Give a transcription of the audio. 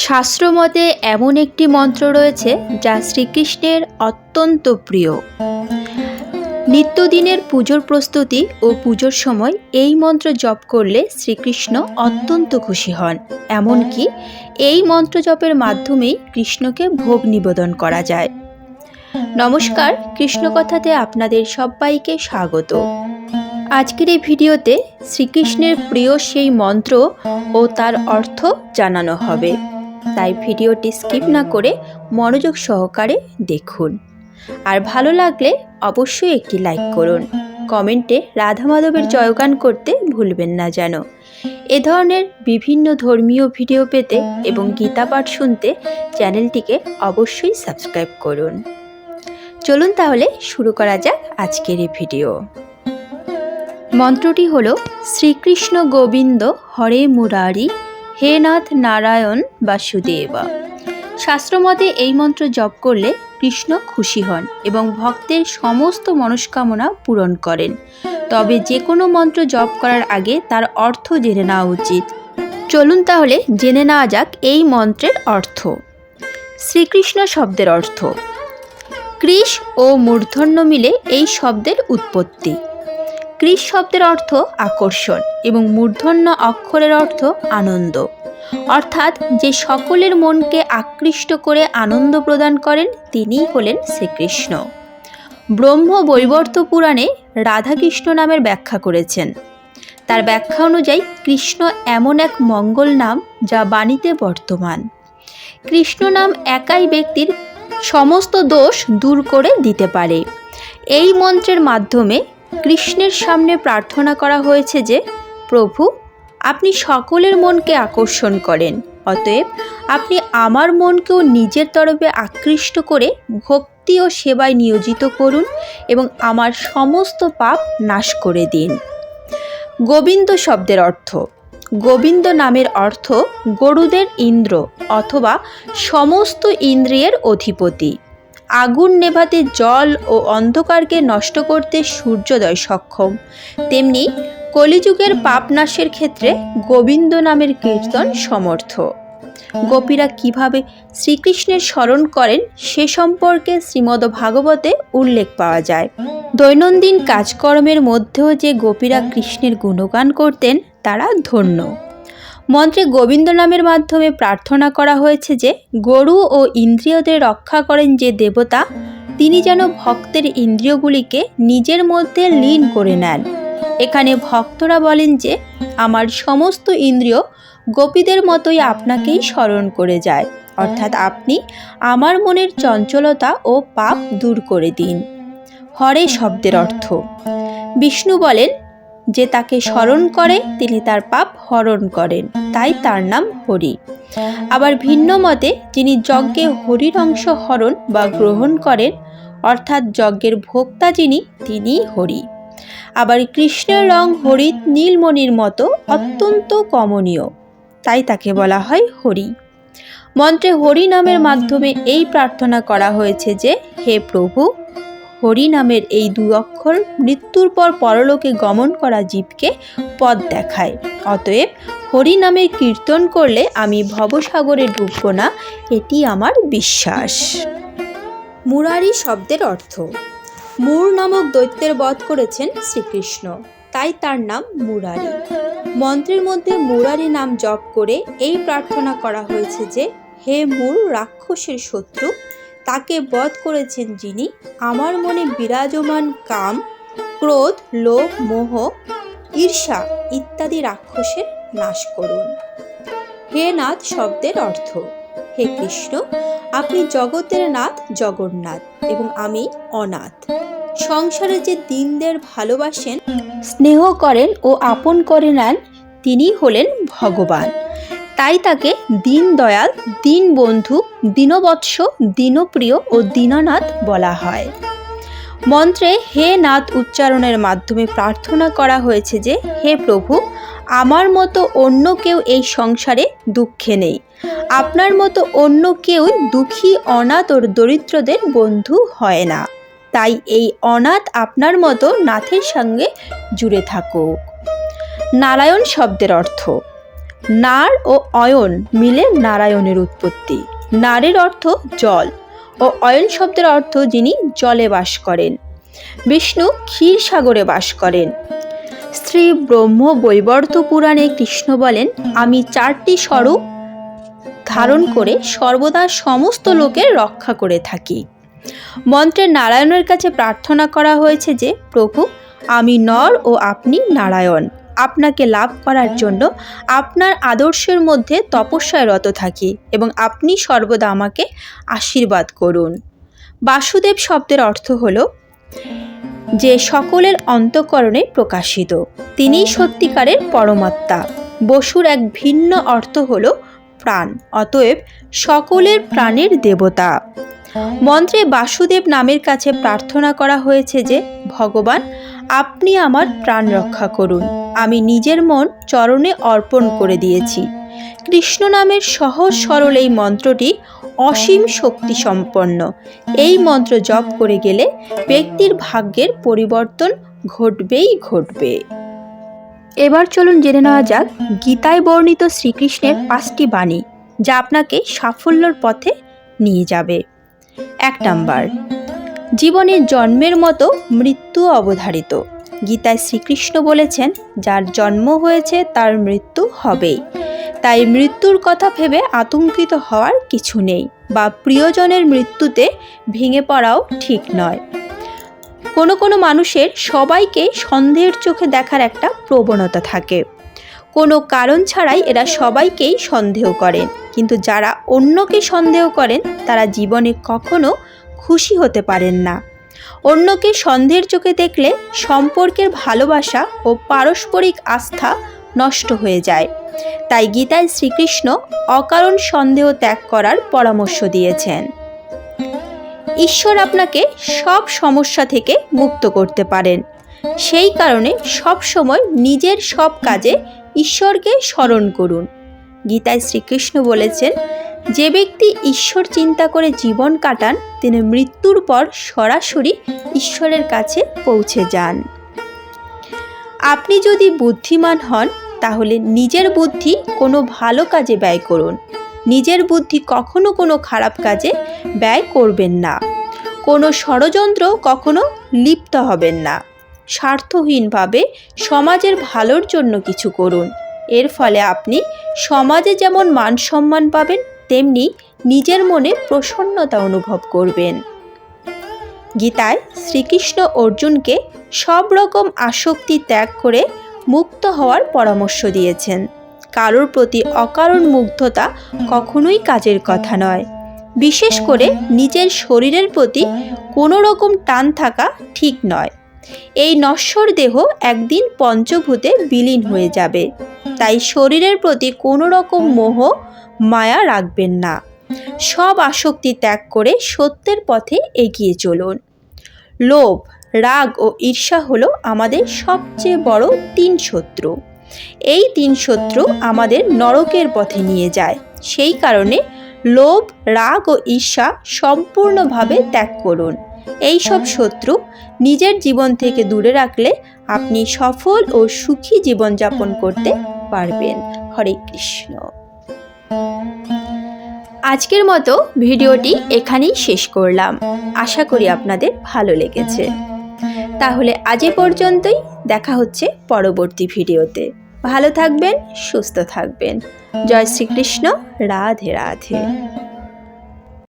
শাস্ত্রমতে এমন একটি মন্ত্র রয়েছে যা শ্রীকৃষ্ণের অত্যন্ত প্রিয়। নিত্যদিনের পুজোর প্রস্তুতি ও পুজোর সময় এই মন্ত্র জপ করলে শ্রীকৃষ্ণ অত্যন্ত খুশি হন। এমনকি এই মন্ত্র জপের মাধ্যমেই কৃষ্ণকে ভোগ নিবেদন করা যায়। নমস্কার, কৃষ্ণকথাতে আপনাদের সবাইকে স্বাগত। আজকের এই ভিডিওতে শ্রীকৃষ্ণের প্রিয় সেই মন্ত্র ও তার অর্থ জানানো হবে। তাই ভিডিওটি স্কিপ না করে মনোযোগ সহকারে দেখুন। আর ভালো লাগলে অবশ্যই একটি লাইক করুন। কমেন্টে রাধা মাধবের জয়গান করতে ভুলবেন না যেন। এ ধরনের বিভিন্ন ধর্মীয় ভিডিও পেতে এবং গীতা পাঠ শুনতে চ্যানেলটিকে অবশ্যই সাবস্ক্রাইব করুন। চলুন তাহলে শুরু করা যাক আজকের এই ভিডিও। মন্ত্রটি হল শ্রীকৃষ্ণ গোবিন্দ হরে মুরারি হে নাথ নারায়ণ বাসুদেবা। শাস্ত্রমতে এই মন্ত্র জপ করলে কৃষ্ণ খুশি হন এবং ভক্তের সমস্ত মনস্কামনা পূরণ করেন। তবে যে কোনো মন্ত্র জপ করার আগে তার অর্থ জেনে নেওয়া উচিত। চলুন তাহলে জেনে নেওয়া যাক এই মন্ত্রের অর্থ। শ্রীকৃষ্ণ শব্দের অর্থ। কৃষ ও মূর্ধন্য মিলে এই শব্দের উৎপত্তি। কৃষ শব্দের অর্থ আকর্ষণ এবং মূর্ধন্য অক্ষরের অর্থ আনন্দ। অর্থাৎ যে সকলের মনকে আকৃষ্ট করে আনন্দ প্রদান করেন, তিনিই হলেন শ্রীকৃষ্ণ। ব্রহ্ম বৈবর্ত পুরাণে রাধাকৃষ্ণ নামের ব্যাখ্যা করেছেন। তার ব্যাখ্যা অনুযায়ী, কৃষ্ণ এমন এক মঙ্গল নাম যা বাণীতে বর্তমান। কৃষ্ণ নাম একাই ব্যক্তির সমস্ত দোষ দূর করে দিতে পারে। এই মন্ত্রের মাধ্যমে কৃষ্ণের সামনে প্রার্থনা করা হয়েছে যে, প্রভু, আপনি সকলের মনকে আকর্ষণ করেন। অতএব আপনি আমার মনকেও নিজের তরফে আকৃষ্ট করে ভক্তি ও সেবায় নিয়োজিত করুন এবং আমার সমস্ত পাপ নাশ করে দিন। গোবিন্দ শব্দের অর্থ। গোবিন্দ নামের অর্থ গরুদের ইন্দ্র অথবা সমস্ত ইন্দ্রিয়ের অধিপতি। আগুন নেভাতে জল ও অন্ধকারকে নষ্ট করতে সূর্যোদয় সক্ষম। তেমনি কলিযুগের পাপনাশের ক্ষেত্রে গোবিন্দ নামের কীর্তন সমর্থ। গোপীরা কীভাবে শ্রীকৃষ্ণের স্মরণ করেন সে সম্পর্কে শ্রীমদ ভাগবতে উল্লেখ পাওয়া যায়। দৈনন্দিন কাজকর্মের মধ্যেও যে গোপীরা কৃষ্ণের গুণগান করতেন, তারা ধন্য। মন্ত্রে গোবিন্দ নামের মাধ্যমে প্রার্থনা করা হয়েছে যে গরু ও ইন্দ্রিয়দের রক্ষা করেন যে দেবতা, তিনি যেন ভক্তের ইন্দ্রিয়গুলিকে নিজের মধ্যে লীন করে নেন। এখানে ভক্তরা বলেন যে, আমার সমস্ত ইন্দ্রিয় গোপীদের মতোই আপনাকেই স্মরণ করে যায়। অর্থাৎ আপনি আমার মনের চঞ্চলতা ও পাপ দূর করে দিন। হরে শব্দের অর্থ। বিষ্ণু বলেন যে তাকে স্মরণ করে, তিনি তার পাপ হরণ করেন, তাই তার নাম হরি। আবার ভিন্ন মতে, যিনি যজ্ঞে হরির অংশ হরণ বা গ্রহণ করেন, অর্থাৎ যজ্ঞের ভোক্তা যিনি, তিনি হরি। আবার কৃষ্ণের রং হরিত নীলমণির মতো অত্যন্ত কমনীয়, তাই তাকে বলা হয় হরি। মন্ত্রে হরি নামের মাধ্যমে এই প্রার্থনা করা হয়েছে যে, হে প্রভু হরি নামের এই দু অক্ষর মৃত্যুর পর পরলোকে গমন করা জীবকে পথ দেখায়। অতএব হরি নামের কীর্তন করলে আমি ভবসাগরে ডুবব না, এটি আমার বিশ্বাস। মুরারি শব্দের অর্থ, মুর নামক দৈত্যের বধ করেছেন শ্রীকৃষ্ণ, তাই তার নাম মুরারি। মন্ত্রের মধ্যে মুরারি নাম জপ করে এই প্রার্থনা করা হয়েছে যে, হে মুর, রাক্ষসের শত্রু তাকে বধ করেছেন যিনি আমার মনে বিরাজমান কাম, ক্রোধ, লোভ, মোহ, ঈর্ষা ইত্যাদি রাক্ষসের নাশ করুন। হে নাথ শব্দের অর্থ, হে কৃষ্ণ, আপনি জগতের নাথ জগন্নাথ এবং আমি অনাথ। সংসারে যে দিনদের ভালোবাসেন, স্নেহ করেন ও আপন করে নেন তিনি হলেন ভগবান। তাই তাকে দীন দয়াল দীন বন্ধু দীনবৎস, দীনপ্রিয় ও দীননাথ বলা হয়। মন্ত্রে হে নাথ উচ্চারণের মাধ্যমে প্রার্থনা করা হয়েছে যে, হে প্রভু, আমার মতো অন্য কেউ এই সংসারে দুঃখে নেই। আপনার মতো অন্য কেউ দুঃখী, অনাথ ও দরিদ্রদের বন্ধু হয় না। তাই এই অনাথ আপনার মতো নাথের সঙ্গে জুড়ে থাকুক। নারায়ণ শব্দের অর্থ নার ও অয়ন মিলে নারায়ণের উৎপত্তি। নারের অর্থ জল ও অয়ন শব্দের অর্থ যিনি জলে বাস করেন। বিষ্ণু ক্ষীর সাগরে বাস করেন। শ্রী ব্রহ্ম বৈবর্ত পুরাণে কৃষ্ণ বলেন, আমি চারটি স্বরূপ ধারণ করে সর্বদা সমস্ত লোকের রক্ষা করে থাকি। মন্ত্রে নারায়ণের কাছে প্রার্থনা করা হয়েছে যে, প্রভু, আমি নর ও আপনি নারায়ণ। আপনাকে লাভ করার জন্য আপনার আদর্শের মধ্যে তপস্যায় রত থাকি এবং আপনি সর্বদা আমাকে আশীর্বাদ করুন। বাসুদেব শব্দের অর্থ হল যে সকলের অন্তঃকরণে প্রকাশিত। তিনিই সত্যিকারের পরমাত্মা। বসুর এক ভিন্ন অর্থ হল প্রাণ, অতএব সকলের প্রাণের দেবতা। মন্ত্রে বাসুদেব নামের কাছে প্রার্থনা করা হয়েছে যে, ভগবান আপনি আমার প্রাণ রক্ষা করুন। আমি নিজের মন চরণে অর্পণ করে দিয়েছি। কৃষ্ণ নামের সহজ সরল এই মন্ত্রটি অসীম শক্তি সম্পন্ন এই মন্ত্র জপ করে গেলে ব্যক্তির ভাগ্যের পরিবর্তন ঘটবেই ঘটবে। এবার চলুন জেনে নেওয়া যাক গীতায় বর্ণিত শ্রীকৃষ্ণের পাঁচটি বাণী, যা আপনাকে সাফল্যর পথে নিয়ে যাবে। এক নাম্বার, জীবনে জন্মের মতো মৃত্যু অবধারিত। গীতায় শ্রীকৃষ্ণ বলেছেন, যার জন্ম হয়েছে, তার মৃত্যু হবেই। তাই মৃত্যুর কথা ভেবে আতঙ্কিত হওয়ার কিছু নেই বা প্রিয়জনের মৃত্যুতে ভেঙে পড়াও ঠিক নয়। কোনো কোনো মানুষের সবাইকে সন্দেহের চোখে দেখার একটা প্রবণতা থাকে। কোনো কারণ ছাড়াই এরা সবাইকেই সন্দেহ করেন কিন্তু যারা অন্যকে সন্দেহ করেন, তারা জীবনে কখনো খুশি হতে পারেন না। অন্যকে সন্দেহের চোখে দেখলে সম্পর্কের ভালোবাসা ও পারস্পরিক আস্থা নষ্ট হয়ে যায়। তাই গীতায় শ্রীকৃষ্ণ অকারণ সন্দেহ ত্যাগ করার পরামর্শ দিয়েছেন। ঈশ্বর আপনাকে সব সমস্যা থেকে মুক্ত করতে পারেন। সেই কারণে সব সময় নিজের সব কাজে ঈশ্বরকে স্মরণ করুন। গীতায় শ্রীকৃষ্ণ বলেছেন যে ব্যক্তি ঈশ্বর চিন্তা করে জীবন কাটান, তিনি মৃত্যুর পর সরাসরি ঈশ্বরের কাছে পৌঁছে যান। আপনি যদি বুদ্ধিমান হন, তাহলে নিজের বুদ্ধি কোনো ভালো কাজে ব্যয় করুন। নিজের বুদ্ধি কখনো কোনো খারাপ কাজে ব্যয় করবেন না। কোনো ষড়যন্ত্র কখনো লিপ্ত হবেন না। স্বার্থহীনভাবে সমাজের ভালোর জন্য কিছু করুন। এর ফলে আপনি সমাজে যেমন মান সম্মান পাবেন তেমনি নিজের মনে প্রসন্নতা অনুভব করবেন। গীতায় শ্রীকৃষ্ণ অর্জুনকে সব রকম আসক্তি ত্যাগ করে মুক্ত হওয়ার পরামর্শ দিয়েছেন। কারোর প্রতি অকারণ মুগ্ধতা কখনোই কাজের কথা নয়। বিশেষ করে নিজের শরীরের প্রতি কোনো রকম টান থাকা ঠিক নয়। এই নশ্বর দেহ একদিন পঞ্চভূতে বিলীন হয়ে যাবে। তাই শরীরের প্রতি কোনো রকম মোহ, মায়া রাখবেন না। সব আসক্তি ত্যাগ করে সত্যের পথে এগিয়ে চলুন। লোভ, রাগ ও ঈর্ষা হলো আমাদের সবচেয়ে বড় তিন শত্রু। এই তিন শত্রু আমাদের নরকের পথে নিয়ে যায়। সেই কারণে লোভ, রাগ ও ঈর্ষা সম্পূর্ণভাবে ত্যাগ করুন। এই সব শত্রু নিজের জীবন থেকে দূরে রাখলে আপনি সফল ও সুখী জীবনযাপন করতে পারবেন। হরে কৃষ্ণ। আজকের মতো ভিডিওটি এখানেই শেষ করলাম। আশা করি আপনাদের ভালো লেগেছে। তাহলে আজ পর্যন্তই। দেখা হচ্ছে পরবর্তী ভিডিওতে। ভালো থাকবেন, সুস্থ থাকবেন। জয় শ্রীকৃষ্ণ। রাধে রাধে।